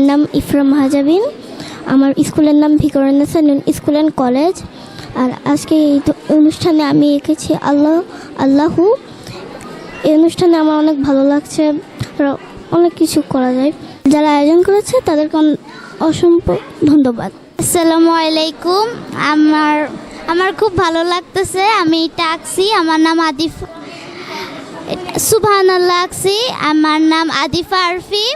আমার নাম ইফরাম হাজাবিন আমার স্কুলের নাম ভিকরান্নাসা স্কুল অ্যান্ড কলেজ। আর আজকে এই অনুষ্ঠানে আমি এঁকেছি আল্লাহ, আল্লাহু। এই অনুষ্ঠানে আমার অনেক ভালো লাগছে। অনেক কিছু করা যায়। যারা আয়োজন করেছে তাদেরকে অসংখ্য ধন্যবাদ। আসসালামু আলাইকুম। আমার আমার খুব ভালো লাগতেছে। আমি টাকসি আমার নাম আদিফ সুবহান আছি আমার নাম আদিফা আরফি।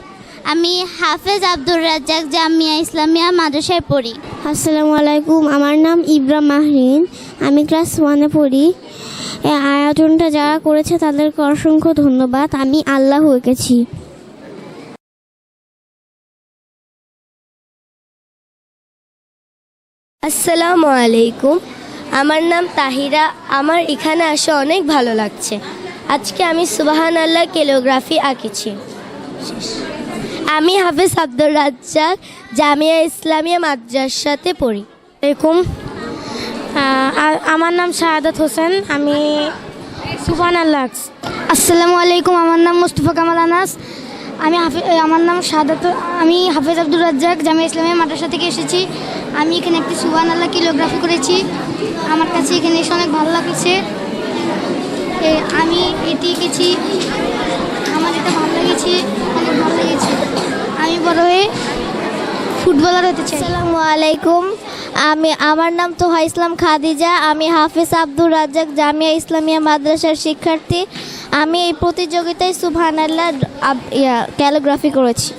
আমি হাফেজ আব্দুর রাজ্জাক জামিয়া ইসলামিয়া মাদ্রাসায় পড়ি। আসসালামু আলাইকুম আমার নাম ইব্রাম মাহরিন। আমি ক্লাস ওয়ানে পড়ি। এই আয়োজনটা যারা করেছে তাদেরকে অসংখ্য ধন্যবাদ। আমি আল্লাহ এঁকেছি। আসসালামু আলাইকুম আমার নাম তাহিরা। আমার এখানে আসে অনেক ভালো লাগছে। আজকে আমি সুবাহান আল্লাহ কেলোগ্রাফি আঁকেছি। আমি হাফেজ আব্দুর রাজ্জাক জামিয়া ইসলামিয়া মাদ্রাসাতে পড়ি। আলাইকুম। আমার নাম শাহাদাত হোসেন আমি সুফান আল্লাহ আসসালামু আলাইকুম আমার নাম মুস্তফা কামাল আনাস। আমি হাফে আমার নাম শাহাদাত আমি হাফেজ আব্দুর রাজ্জাক জামিয়া ইসলামিয়া মাদ্রাসা থেকে এসেছি। আমি এখানে একটি সুফান আল্লাহ কিলোগ্রাফি করেছি। আমার কাছে এখানে এসে অনেক ভালো লাগছে। আমি এটি এঁকেছি। আমার এটা ভালো লেগেছে ফুটবলার হতে চাই। আসসালামু আলাইকুম। আমি, আমার নাম তোহা ইসলাম খাদিজা। আমি হাফিজ আব্দুর রাজ্জাক জামিয়া ইসলামিয়া মাদ্রাসার শিক্ষার্থী। আমি এই প্রতিযোগিতায় সুবহানাল্লাহ ক্যালিগ্রাফি করেছি।